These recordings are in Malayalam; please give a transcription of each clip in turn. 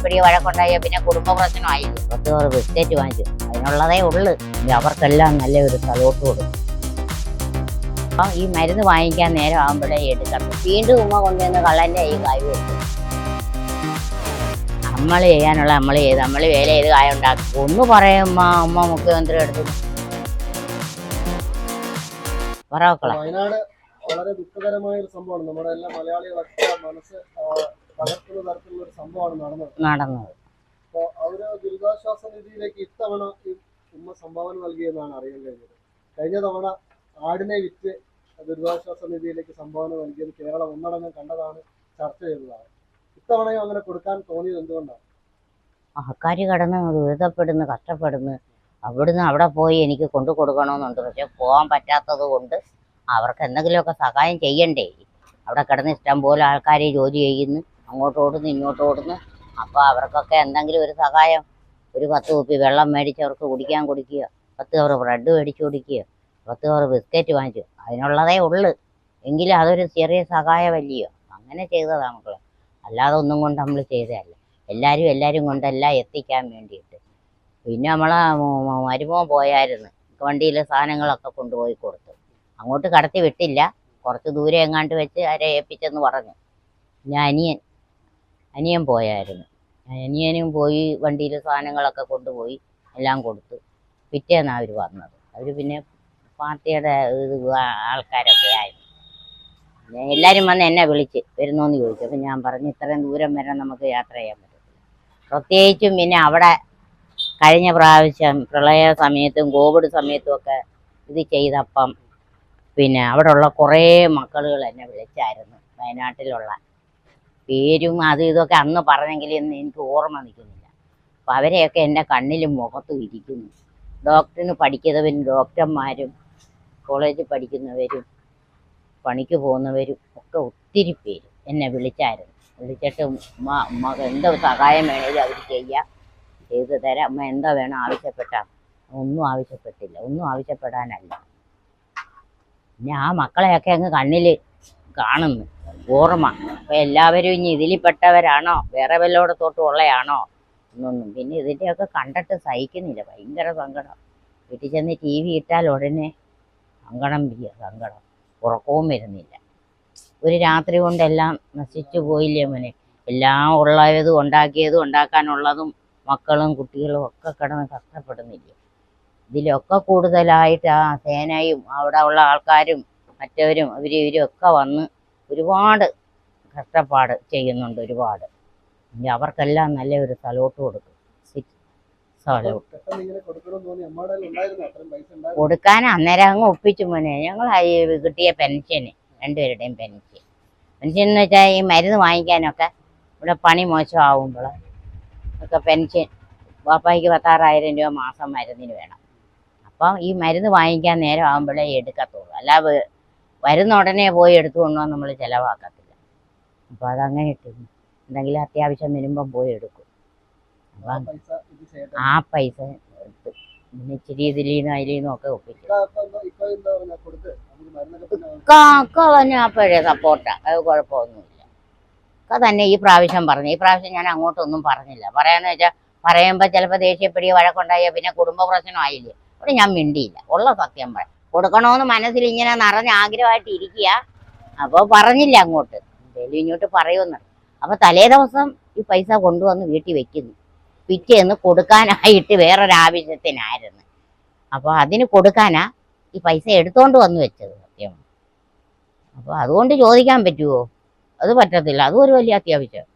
ദേഷ്യപ്പെടിയ വഴക്കുണ്ടായ പിന്നെ കുടുംബ പ്രശ്നമായി പത്ത് പേർ ബിസ്ക്കറ്റ് വാങ്ങിച്ചു. അതിനുള്ളതേ ഉള്ളു. അവർക്കെല്ലാം നല്ല ഒരു സലോട്ട് കൊടുക്കും. അപ്പം ഈ മരുന്ന് വാങ്ങിക്കാൻ നേരം ആകുമ്പോഴേ എടുക്കണം വീണ്ടും ഉമ്മ കൊണ്ടുവന്ന് കള്ളന്റെ ഈ കായ് വെക്കും നമ്മൾ ചെയ്യാനുള്ള നമ്മൾ ചെയ്ത് നമ്മൾ വേല ചെയ്ത് കായ ഉണ്ടാക്കും. ഒന്ന് പറയുമ്മ അമ്മ മുഖ്യമന്ത്രി എടുത്തു. വയനാട് വളരെ ദുഃഖകരമായ ഒരു സംഭവമാണ്. നമ്മുടെ എല്ലാ മലയാളികളൊക്കെ മനസ്സ് നടന്നത്. അവർ ദുരിതാശ്വാസ നിധിയിലേക്ക് ഇത്തവണ ഉമ്മ സംഭാവന നൽകിയെന്നാണ് അറിയാൻ കഴിഞ്ഞത്. കഴിഞ്ഞ തവണ ആടിനെ വിറ്റ് ദുരിതാശ്വാസ നിധിയിലേക്ക് സംഭാവന നൽകിയത് കേരളം ഒന്നടങ്കം കണ്ടതാണ് ചർച്ച ചെയ്തതാണ്. ഇത്തവണയും അങ്ങനെ കൊടുക്കാൻ തോന്നിയത് എന്തുകൊണ്ടാണ്? ആൾക്കാർ കടന്ന് ദുരിതപ്പെടുന്നു കഷ്ടപ്പെടുന്നു അവിടുന്ന് അവിടെ പോയി എനിക്ക് കൊണ്ടു കൊടുക്കണമെന്നുണ്ട്. പക്ഷെ പോകാൻ പറ്റാത്തത് കൊണ്ട് അവർക്ക് എന്തെങ്കിലുമൊക്കെ സഹായം ചെയ്യണ്ടേ? അവിടെ കിടന്ന് ഇഷ്ടം പോലെ ആൾക്കാർ ജോലി ചെയ്യുന്നു. അങ്ങോട്ട് ഓടുന്നു ഇങ്ങോട്ട് ഓടുന്നു അപ്പോൾ അവർക്കൊക്കെ എന്തെങ്കിലും ഒരു സഹായം ഒരു പത്ത് കുപ്പി വെള്ളം മേടിച്ച് അവർക്ക് കുടിക്കാൻ കൊടുക്കുക പത്ത് കവർ ബ്രെഡ് മേടിച്ച് കൊടുക്കുക പത്ത് കവർ ബിസ്ക്കറ്റ് വാങ്ങിച്ചു. അതിനുള്ളതേ ഉള്ളു. എങ്കിലും അതൊരു ചെറിയ സഹായമല്ലയോ? അങ്ങനെ ചെയ്തതാണ് മക്കളെ അല്ലാതെ ഒന്നും കൊണ്ട് നമ്മൾ ചെയ്തതല്ല. എല്ലാവരും എല്ലാവരും കൊണ്ടെല്ലാം എത്തിക്കാൻ വേണ്ടിയിട്ട്. പിന്നെ നമ്മളെ മരുമോ പോയായിരുന്നു. വണ്ടിയിൽ സാധനങ്ങളൊക്കെ കൊണ്ടുപോയി കൊടുത്തു. അങ്ങോട്ട് കടത്തി വിട്ടില്ല. കുറച്ച് ദൂരെ എങ്ങാണ്ട് വെച്ച് അവരെ ഏൽപ്പിച്ചെന്ന് പറഞ്ഞു. ഞാൻ അനിയൻ അനിയൻ പോയായിരുന്നു. അനിയനും പോയി വണ്ടിയിൽ സാധനങ്ങളൊക്കെ കൊണ്ടുപോയി എല്ലാം കൊടുത്തു. പിറ്റേന്നാണ് അവർ വന്നത്. അവർ പിന്നെ പാർട്ടിയുടെ ഇത് ആൾക്കാരൊക്കെ ആയിരുന്നു എല്ലാവരും വന്ന് എന്നെ വിളിച്ച് വരുന്നോന്ന് ചോദിച്ചു. അപ്പം ഞാൻ പറഞ്ഞു ഇത്രയും ദൂരം വരെ നമുക്ക് യാത്ര ചെയ്യാൻ പറ്റത്തില്ല. പ്രത്യേകിച്ചും പിന്നെ അവിടെ കഴിഞ്ഞ പ്രാവശ്യം പ്രളയ സമയത്തും കോവിഡ് സമയത്തും ഒക്കെ ഇത് ചെയ്തപ്പം പിന്നെ അവിടെയുള്ള കുറേ മക്കളുകൾ എന്നെ വിളിച്ചായിരുന്നു. വയനാട്ടിലുള്ള പേരും അതും ഇതൊക്കെ അന്ന് പറഞ്ഞെങ്കിൽ ഇന്ന് എനിക്ക് ഓർമ്മ നിൽക്കുന്നില്ല. അപ്പം അവരെയൊക്കെ എന്റെ കണ്ണിലും മുഖത്തും ഇരിക്കുന്നു. ഡോക്ടറിന് പഠിക്കുന്നവരും ഡോക്ടർമാരും കോളേജിൽ പഠിക്കുന്നവരും പണിക്ക് പോകുന്നവരും ഒക്കെ ഒത്തിരി പേര് എന്നെ വിളിച്ചായിരുന്നു. വിളിച്ചിട്ട് ഉമ്മ എന്തോ സഹായം വേണേലും അവർ ചെയ്യാം. ചെയ്തു തരാം. അമ്മ എന്താ വേണം ആവശ്യപ്പെട്ടാൽ ഒന്നും ആവശ്യപ്പെട്ടില്ല. ഒന്നും ആവശ്യപ്പെടാനല്ല. പിന്നെ ആ മക്കളെയൊക്കെ അങ്ങ് കണ്ണിൽ കാണുന്നു. ഓർമ്മ. അപ്പം എല്ലാവരും ഇനി ഇതിൽപ്പെട്ടവരാണോ വേറെ വല്ലോടത്തോട്ടും ഉള്ളയാണോ? എന്നൊന്നും. പിന്നെ ഇതിന്റെയൊക്കെ കണ്ടിട്ട് സഹിക്കുന്നില്ല. ഭയങ്കര സങ്കടം. വീട്ടിൽ ചെന്ന് ടി വി ഇട്ടാൽ ഉടനെ സങ്കടം വലിയ സങ്കടം. ഉറക്കവും വരുന്നില്ല. ഒരു രാത്രി കൊണ്ടെല്ലാം നശിച്ചു പോയില്ലേ മോനെ? എല്ലാം ഉള്ളതും ഉണ്ടാക്കിയതും ഉണ്ടാക്കാനുള്ളതും മക്കളും കുട്ടികളും ഒക്കെ കിടന്ന് കഷ്ടപ്പെടുന്നില്ലേ? ഇതിലൊക്കെ കൂടുതലായിട്ട് ആ സേനയും അവിടെ ഉള്ള ആൾക്കാരും മറ്റവരും ഇവരും ഒക്കെ വന്ന് ഒരുപാട് കഷ്ടപ്പാട് ചെയ്യുന്നുണ്ട് ഒരുപാട്. ഇനി അവർക്കെല്ലാം നല്ല ഒരു തലോട്ട് കൊടുക്കും. കൊടുക്കാൻ അന്നേരം അങ്ങ് ഒപ്പിച്ചു മോനെ. ഞങ്ങൾ കിട്ടിയ പെൻഷന് രണ്ടുപേരുടെയും പെൻഷൻ പെൻഷൻ എന്ന് വെച്ചാൽ ഈ മരുന്ന് വാങ്ങിക്കാനൊക്കെ ഇവിടെ പണി മോശമാവുമ്പോൾ ഒക്കെ പെൻഷൻ വാപ്പായിക്ക് പത്താറായിരം രൂപ മാസം മരുന്നിന് വേണം. അപ്പം ഈ മരുന്ന് വാങ്ങിക്കാൻ നേരം ആകുമ്പോഴേ എടുക്കത്തുള്ളൂ. അല്ലാതെ വരുന്ന ഉടനെ പോയി എടുത്തുകൊണ്ടോ നമ്മൾ ചിലവാക്കത്തില്ല. അപ്പോൾ അതങ്ങനെ ഇട്ടിരുന്നു എന്തെങ്കിലും അത്യാവശ്യം വരുമ്പം പോയി എടുക്കും. ആ അപ്പം പൈസ ആ എടുത്ത് പിന്നെ ഇച്ചിരി അതിൽ നിന്നും ഒക്കെ പിന്നെ കാക്ക തന്നെ അപ്പോഴേ സപ്പോർട്ടാ. അത് കുഴപ്പമൊന്നുമില്ല. ഒക്കെ തന്നെ ഈ പ്രാവശ്യം പറഞ്ഞു. ഈ പ്രാവശ്യം ഞാൻ അങ്ങോട്ടൊന്നും പറഞ്ഞില്ല. പറയാന്ന് വെച്ചാൽ പറയുമ്പോൾ ചിലപ്പോൾ ദേഷ്യപ്പെടിയോ വഴക്കുണ്ടായോ പിന്നെ കുടുംബ പ്രശ്നമായില്ലേ അവിടെ ഞാൻ മിണ്ടിയില്ല. ഉള്ള സത്യം പറ കൊടുക്കണമെന്ന് മനസ്സിൽ ഇങ്ങനെ നിറഞ്ഞ ആഗ്രഹമായിട്ട് ഇരിക്കുക. അപ്പോൾ പറഞ്ഞില്ല അങ്ങോട്ട്. എന്തേലും ഇങ്ങോട്ട് പറയുമെന്ന്. അപ്പോൾ തലേ ദിവസം ഈ പൈസ കൊണ്ടുവന്ന് വീട്ടിൽ വെക്കുന്നു. പിറ്റേന്ന് കൊടുക്കാനായിട്ട് വേറൊരാവശ്യത്തിനായിരുന്നു. അപ്പോൾ അതിന് കൊടുക്കാനാ ഈ പൈസ എടുത്തോണ്ട് വന്ന് വെച്ചത് സത്യം. അപ്പോൾ അതുകൊണ്ട് ചോദിക്കാൻ പറ്റുമോ അത് പറ്റത്തില്ല. അതും ഒരു വലിയ അത്യാവശ്യം.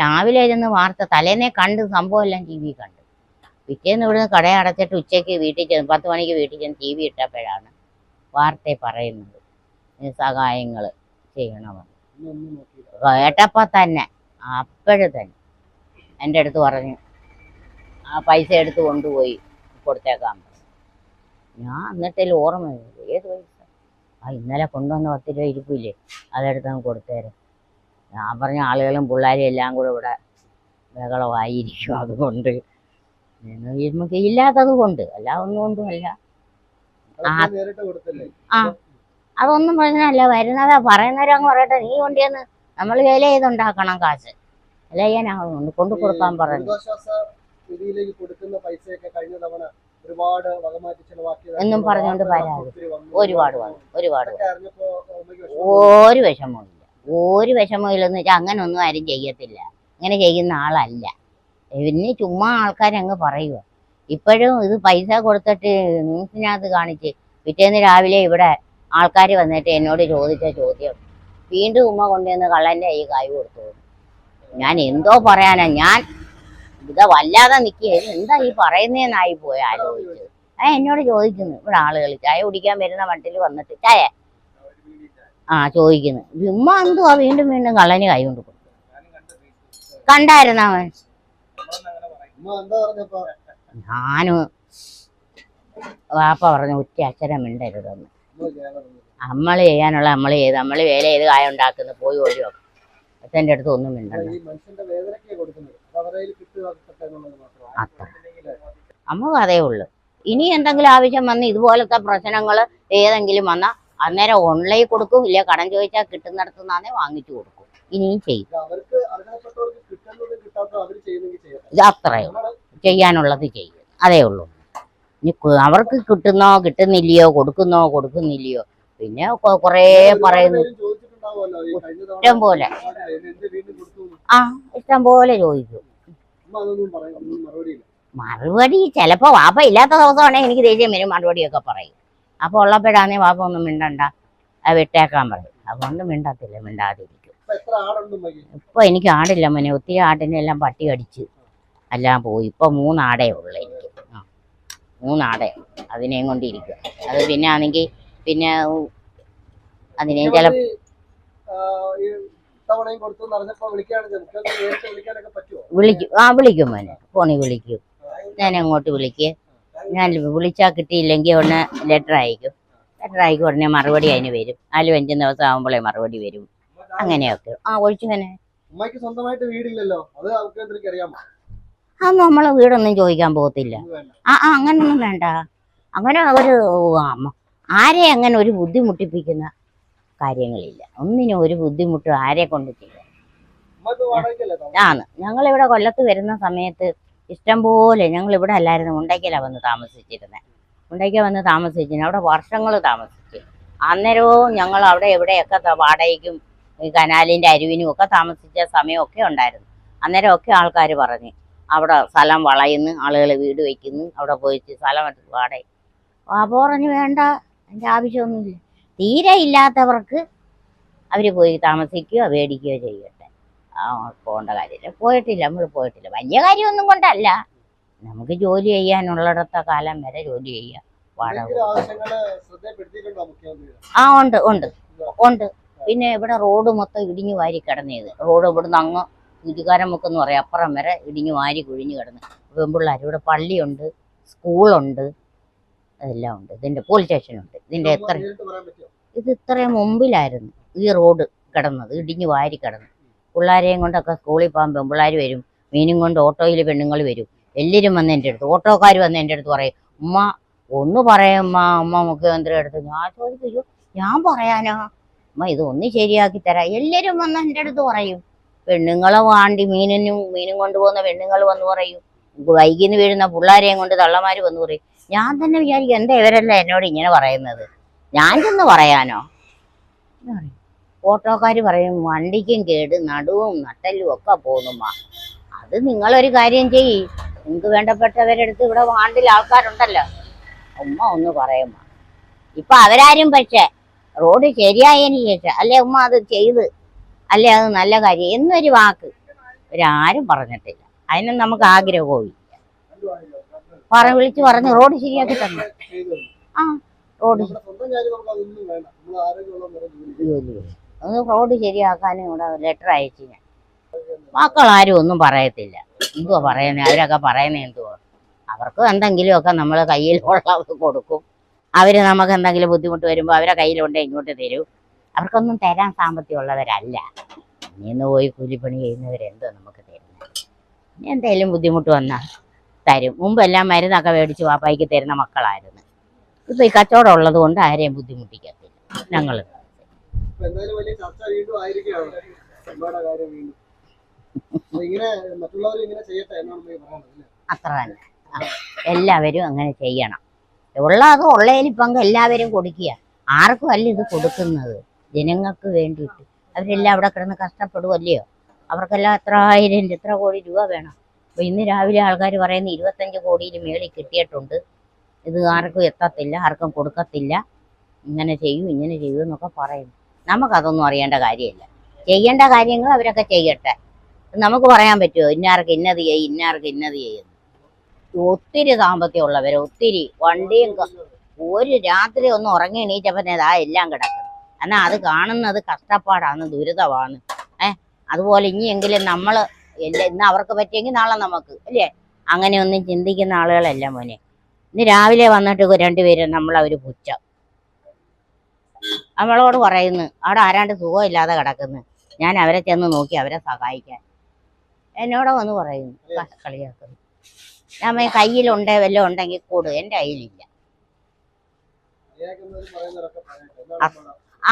രാവിലെ ഇരുന്ന് വാർത്ത തലേന്നെ കണ്ട് സംഭവം എല്ലാം ടി വി കണ്ടു. പിറ്റേന്ന് ഇവിടുന്ന് കട അടച്ചിട്ട് ഉച്ചയ്ക്ക് വീട്ടിൽ ചെന്ന് പത്ത് മണിക്ക് വീട്ടിൽ ചെന്ന് ടി വി ഇട്ടപ്പോഴാണ് വാർത്ത പറയുന്നത്. സഹായങ്ങൾ ചെയ്യണമെന്ന് കേട്ടപ്പോൾ തന്നെ അപ്പോഴും തന്നെ എന്റെ അടുത്ത് പറഞ്ഞു ആ പൈസ എടുത്ത് കൊണ്ടുപോയി കൊടുത്തേക്കാൻ ഞാൻ എന്നിട്ട് ഓർമ്മ ഏത് പൈസ? ആ ഇന്നലെ കൊണ്ടുവന്ന പത്ത് രൂപ ഇരിപ്പില്ലേ? അതെടുത്ത് അങ്ങ് കൊടുത്തേരും. ഞാൻ പറഞ്ഞ ആളുകളും പിള്ളേരും എല്ലാം കൂടെ ഇവിടെ ബഹളമായിരിക്കും അതുകൊണ്ട് നമുക്ക് ഇല്ലാത്തത് കൊണ്ട് അല്ല ഒന്നുകൊണ്ടും അല്ല. ആ അതൊന്നും പ്രശ്നമല്ല വരുന്നതാ പറയുന്നവരും അങ്ങ് പറയട്ടെ. നീ കൊണ്ടുവന്ന് നമ്മൾ വില ചെയ്തുണ്ടാക്കണം കാശ്. അല്ല ഞാൻ കൊണ്ടു കൊടുക്കാൻ പറഞ്ഞു കൊടുക്കുന്ന പൈസയൊക്കെ കഴിഞ്ഞ തവണ ഒരുപാട് വകമാറ്റി എന്നും പറഞ്ഞുകൊണ്ട് പരാതി. ഒരുപാട് വന്നു ഒരുപാട് ഒരു വിഷമവും ഇല്ല ഒരു വിഷമവും ഇല്ലെന്ന് വെച്ചാൽ അങ്ങനെ ഒന്നും ആരും ചെയ്യത്തില്ല. അങ്ങനെ ചെയ്യുന്ന ആളല്ല. പിന്നെ ചുമ്മാ ആൾക്കാരങ്ങ് പറയുക ഇപ്പോഴും ഇത് പൈസ കൊടുത്തിട്ട് ന്യൂസിനകത്ത് കാണിച്ച് പിറ്റേന്ന് രാവിലെ ഇവിടെ ആൾക്കാർ വന്നിട്ട് എന്നോട് ചോദിച്ച ചോദ്യം. വീണ്ടും ഉമ്മ കൊണ്ടുവന്ന് കള്ളന്റെ കൈ കായ് കൊടുത്തു. ഞാൻ എന്തോ പറയാനാ? ഞാൻ ഇത് വല്ലാതെ നിൽക്കുക എന്താ ഈ പറയുന്നതെന്നായി പോയി ആലോചിച്ചത് ആ എന്നോട് ചോദിക്കുന്നു. ഇവിടെ ആളുകൾ ചായ കുടിക്കാൻ വരുന്ന വണ്ടിയിൽ വന്നിട്ട്. ചായ? ആ ചോദിക്കുന്നു. ഉമ്മ എന്തുവാ? വീണ്ടും വീണ്ടും കള്ളന് കൈ കൊണ്ട് കൊടുത്തു. കണ്ടായിരുന്നു അവൻ? ഞാനും വാപ്പ പറഞ്ഞു ഉച്ച അക്ഷരം മിണ്ടരുതെന്ന്. നമ്മൾ ചെയ്യാനുള്ള നമ്മൾ ചെയ്ത് നമ്മൾ വേല ചെയ്ത് കായ ഉണ്ടാക്കുന്നു പോയി ഓടിയോ അച്ഛന്റെ അടുത്ത് ഒന്നും മാത്രമാണ് അത്ര. നമുക്ക് അതേ ഉള്ളു. ഇനി എന്തെങ്കിലും ആവശ്യം വന്ന് ഇതുപോലത്തെ പ്രശ്നങ്ങൾ ഏതെങ്കിലും വന്നാൽ അന്നേരം ഓൺലൈൻ കൊടുക്കും ഇല്ല കടം ചോദിച്ചാൽ കിട്ടുന്നിടത്തുനിന്നാന്നേ വാങ്ങിച്ചു കൊടുക്കും. ഇനിയും ചെയ്യും. അത്രയേ ഉള്ളൂ. ചെയ്യാനുള്ളത് ചെയ്യും. അതേ ഉള്ളൂ. ഇനി അവർക്ക് കിട്ടുന്നോ കിട്ടുന്നില്ലയോ കൊടുക്കുന്നോ കൊടുക്കുന്നില്ലയോ പിന്നെ കൊറേ പറയുന്നു. ഇഷ്ടം പോലെ. ആ ഇഷ്ടം പോലെ ചോദിക്കും മറുപടിയില്ല. മറുപടി ചിലപ്പോ വാപ്പ ഇല്ലാത്ത ദിവസമാണെങ്കിൽ എനിക്ക് ദേഷ്യം വരും മറുപടിയൊക്കെ പറയും. അപ്പോൾ ഉള്ളപ്പോഴാണെങ്കിൽ വാപ്പ ഒന്നും മിണ്ടണ്ട. വിട്ടേക്കാൻ പറയും. അതുകൊണ്ട് മിണ്ടത്തില്ല മിണ്ടാതിരിക്കും ഇപ്പൊ എനിക്ക് ആടില്ല മോനെ. ഒത്തിരി ആടിനെ എല്ലാം പട്ടി കടിച്ച്. എല്ലാം പോയി. ഇപ്പൊ മൂന്നാടേ ഉള്ളു എനിക്ക്. മൂന്നാടേ. അതിനെയും കൊണ്ടിരിക്കും അത് പിന്നെ ആണെങ്കിൽ പിന്നെ അതിനെയും ചില വിളിക്കും. ആ വിളിക്കും മോനെ. ഫോണിൽ വിളിക്കും. ഞാൻ അങ്ങോട്ട് വിളിക്കുക ഞാൻ വിളിച്ചാൽ കിട്ടിയില്ലെങ്കിൽ ഉടനെ ലെറ്റർ അയക്കും. ലെറ്റർ അയക്കും ഉടനെ മറുപടി അതിന് വരും. നാലും അഞ്ചും ദിവസം ആകുമ്പോഴേ മറുപടി വരും. അങ്ങനെയൊക്കെ. ആ തന്നെ. ഉമ്മയ്ക്ക് സ്വന്തമായിട്ട് വീടില്ലല്ലോ. അത് അറിയാമോ അത് നമ്മളെ വീടൊന്നും ചോദിക്കാൻ പോകത്തില്ല. ആ ആ അങ്ങനൊന്നും വേണ്ട. അങ്ങനെ ഒരു ആരെ അങ്ങനെ ഒരു ബുദ്ധിമുട്ടിപ്പിക്കുന്ന കാര്യങ്ങളില്ല. ഒന്നിനും ഒരു ബുദ്ധിമുട്ടും ആരെ കൊണ്ടിട്ടില്ല ആണ്. ഉമ്മ ഇവിടെ കൊല്ലത്ത് വരുന്ന സമയത്ത് ഇഷ്ടംപോലെ ഞങ്ങൾ ഇവിടെ അല്ലായിരുന്നു മുണ്ടയ്ക്കല വന്ന് താമസിച്ചിരുന്നത് മുണ്ടയ്ക്ക വന്ന് താമസിച്ചിരുന്നു. അവിടെ വർഷങ്ങൾ താമസിച്ചു. അന്നേരവും ഞങ്ങൾ അവിടെ എവിടെയൊക്കെ വാടകയ്ക്കും ഈ കനാലിന്റെ അരുവിനും ഒക്കെ താമസിച്ച സമയമൊക്കെ ഉണ്ടായിരുന്നു. അന്നേരമൊക്കെ ആൾക്കാർ പറഞ്ഞ് അവിടെ സ്ഥലം വളയുന്നു ആളുകൾ വീട് വയ്ക്കുന്നു അവിടെ പോയിട്ട് സ്ഥലം എടുത്ത് വാടക അപ്പോൾ പറഞ്ഞു വേണ്ട അതിന്റെ ആവശ്യമൊന്നുമില്ല. തീരെ ഇല്ലാത്തവർക്ക് അവർ പോയി താമസിക്കുകയോ മേടിക്കുകയോ ചെയ്യട്ടെ. ആ പോകേണ്ട കാര്യമില്ല. പോയിട്ടില്ല നമ്മൾ പോയിട്ടില്ല. വലിയ കാര്യമൊന്നും കൊണ്ടല്ല. നമുക്ക് ജോലി ചെയ്യാനുള്ളിടത്ത കാലം വരെ ജോലി ചെയ്യാം. വാടക എന്തെങ്കിലും ആവശ്യങ്ങൾ ശ്രദ്ധപ്പെടുത്തിയിട്ടുണ്ടോ മുഖ്യമന്ത്രി ആ ഉണ്ട് ഉണ്ട് ഉണ്ട്. പിന്നെ ഇവിടെ റോഡ് മൊത്തം ഇടിഞ്ഞു വാരി കിടന്നത് റോഡ് ഇവിടുന്ന് അങ്ങ് കുരുകാരമുക്ക് എന്ന് പറയാം. അപ്പുറം വരെ ഇടിഞ്ഞു വാരി കുഴിഞ്ഞു കിടന്ന്. പെമ്പിള്ളേർ ഇവിടെ പള്ളിയുണ്ട് സ്കൂളുണ്ട് അതെല്ലാം ഉണ്ട്. ഇതിന്റെ പോലീസ് സ്റ്റേഷനുണ്ട് ഇതിന്റെ എത്ര ഇത് ഇത്രയും മുമ്പിലായിരുന്നു ഈ റോഡ് കിടന്നത് ഇടിഞ്ഞു വാരി കിടന്നു. പിള്ളേരെയും കൊണ്ടൊക്കെ സ്കൂളിൽ പോകാൻ പെൺപിള്ളേർ വരും. മീനും കൊണ്ട് ഓട്ടോയിൽ പെണ്ണുങ്ങൾ വരും. എല്ലാവരും വന്ന് എന്റെ അടുത്ത് ഓട്ടോക്കാർ വന്ന് എന്റെ അടുത്ത് പറയും ഉമ്മ ഒന്ന് പറയമ്മ അമ്മ മുഖ്യമന്ത്രിയുടെ അടുത്ത്. ഞാൻ ചോദിക്കും ഞാൻ പറയാനോ? അമ്മ ഇത് ഒന്ന് ശരിയാക്കി തരാം. എല്ലാവരും വന്ന് എന്റെ അടുത്ത് പറയും. പെണ്ണുങ്ങളെ വാണ്ടി മീനിനും മീനും കൊണ്ടുപോകുന്ന പെണ്ണുങ്ങൾ വന്ന് പറയും. വൈകിന്ന് വീഴുന്ന പിള്ളേരെയും കൊണ്ട് തള്ളമാർ വന്ന് പറയും. ഞാൻ തന്നെ വിചാരിക്കും എന്താ ഇവരല്ല എന്നോട് ഇങ്ങനെ പറയുന്നത്? ഞാൻ ചെന്ന് പറയാനോ. ഓട്ടോക്കാർ പറയും വണ്ടിക്കും കേട് നടുവും നട്ടലും ഒക്കെ പോകുന്നുമ്മ അത് നിങ്ങളൊരു കാര്യം ചെയ്യ്. നിങ്ങൾക്ക് വേണ്ടപ്പെട്ടവരെടുത്ത് ഇവിടെ വാണ്ടിൽ ആൾക്കാരുണ്ടല്ലോ. ഉമ്മ ഒന്ന് പറയുമ്മ ഇപ്പൊ അവരാരും പക്ഷേ റോഡ് ശരിയായതിന് ശേഷം അല്ലെ ഉമ്മ അത് ചെയ്ത്? അല്ലെ അത് നല്ല കാര്യം? എന്നൊരു വാക്ക് ഒരാരും പറഞ്ഞിട്ടില്ല. അതിനും നമുക്ക് ആഗ്രഹവും ഇല്ല പറ വിളിച്ച് പറഞ്ഞ് റോഡ് ശരിയാക്കി തന്നെ ആ റോഡ്. ഒന്ന് റോഡ് ശരിയാക്കാനും ഇവിടെ ലെറ്റർ അയച്ചു ഞാൻ. മക്കളാരും ഒന്നും പറയത്തില്ല. എന്തുവാ പറയുന്നത് അവരൊക്കെ പറയുന്നത് എന്തുവാ? അവർക്ക് എന്തെങ്കിലുമൊക്കെ നമ്മൾ കയ്യിലുള്ളത് കൊടുക്കും. അവർ നമുക്ക് എന്തെങ്കിലും ബുദ്ധിമുട്ട് വരുമ്പോൾ അവരെ കയ്യിലുണ്ട് ഇങ്ങോട്ട് തരൂ. അവർക്കൊന്നും തരാൻ സാമ്പത്തികമുള്ളവരല്ല. ഇന്ന് പോയി കൂലിപ്പണി ചെയ്യുന്നവരെന്തോ നമുക്ക് തരുന്നത് ഇനി എന്തെങ്കിലും ബുദ്ധിമുട്ട് വന്നാൽ തരും. മുമ്പെല്ലാം മരുന്നൊക്കെ മേടിച്ച് വാപ്പായിക്ക് തരുന്ന മക്കളായിരുന്നു. ഇപ്പം ഈ കച്ചവടം ഉള്ളത് കൊണ്ട് ആരെയും ബുദ്ധിമുട്ടിക്കത്തില്ല. ഞങ്ങൾ? അത്ര തന്നെ. എല്ലാവരും അങ്ങനെ ചെയ്യണം. ഉള്ളത് ഉള്ളതിൽ പങ്ക് എല്ലാവരും കൊടുക്കുക. ആർക്കും അല്ല ഇത് കൊടുക്കുന്നത്. ജനങ്ങൾക്ക് വേണ്ടിയിട്ട്. അവരെല്ലാം അവിടെ കിടന്ന് കഷ്ടപ്പെടുമല്ലയോ അവർക്കെല്ലാം എത്ര ആയിരം എത്ര കോടി രൂപ വേണം. അപ്പോൾ ഇന്ന് രാവിലെ ആൾക്കാർ പറയുന്ന ഇരുപത്തഞ്ച് കോടിയിൽ മേളിൽ കിട്ടിയിട്ടുണ്ട്. ഇത് ആർക്കും എത്തത്തില്ല ആർക്കും കൊടുക്കത്തില്ല. ഇങ്ങനെ ചെയ്യൂ ഇങ്ങനെ ചെയ്യും എന്നൊക്കെ പറയുന്നു. നമുക്കതൊന്നും അറിയേണ്ട കാര്യമില്ല. ചെയ്യേണ്ട കാര്യങ്ങൾ അവരൊക്കെ ചെയ്യട്ടെ. നമുക്ക് പറയാൻ പറ്റുമോ? ഇന്നാർക്ക് ഇന്നത് ചെയ്യും ഇന്നാർക്ക് ഇന്നത് ചെയ്യും ഒത്തിരി സാമ്പത്തികമുള്ളവർ ഒത്തിരി വണ്ടിയും ഒരു രാത്രി ഒന്ന് ഉറങ്ങി എണീറ്റപ്പോൾ ഇതാ എല്ലാം കിടക്കും എന്നാൽ അത് കാണുന്നത് കഷ്ടപ്പാടാണ് ദുരിതമാണ്. ഏഹ് അതുപോലെ ഇനിയെങ്കിലും നമ്മൾ എല്ലാ ഇന്ന് അവർക്ക് പറ്റിയെങ്കിൽ നാളെ നമുക്ക് അല്ലേ? അങ്ങനെയൊന്നും ചിന്തിക്കുന്ന ആളുകളല്ല മോനെ. ഇന്ന് രാവിലെ വന്നിട്ട് രണ്ടുപേരും നമ്മളവർ പുച്ഛം നമ്മളോട് പറയുന്നു അവിടെ ആരാണ്ട് സുഖമില്ലാതെ കിടക്കുന്നു. ഞാൻ അവരെ ചെന്ന് നോക്കി അവരെ സഹായിക്കാൻ. എന്നോട് വന്ന് പറയുന്നു കളിയാക്കുന്നു. ഞാൻ കയ്യിൽ ഉണ്ടേ വല്ലതും ഉണ്ടെങ്കിൽ കൂടും. എന്റെ കയ്യിലില്ല.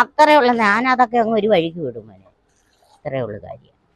അത്രയുള്ള ഞാനതൊക്കെ അങ്ങ് ഒരു വഴിക്ക് വിടും മോനെ. ഇത്രയുള്ള ഉള്ളൂ കാര്യം.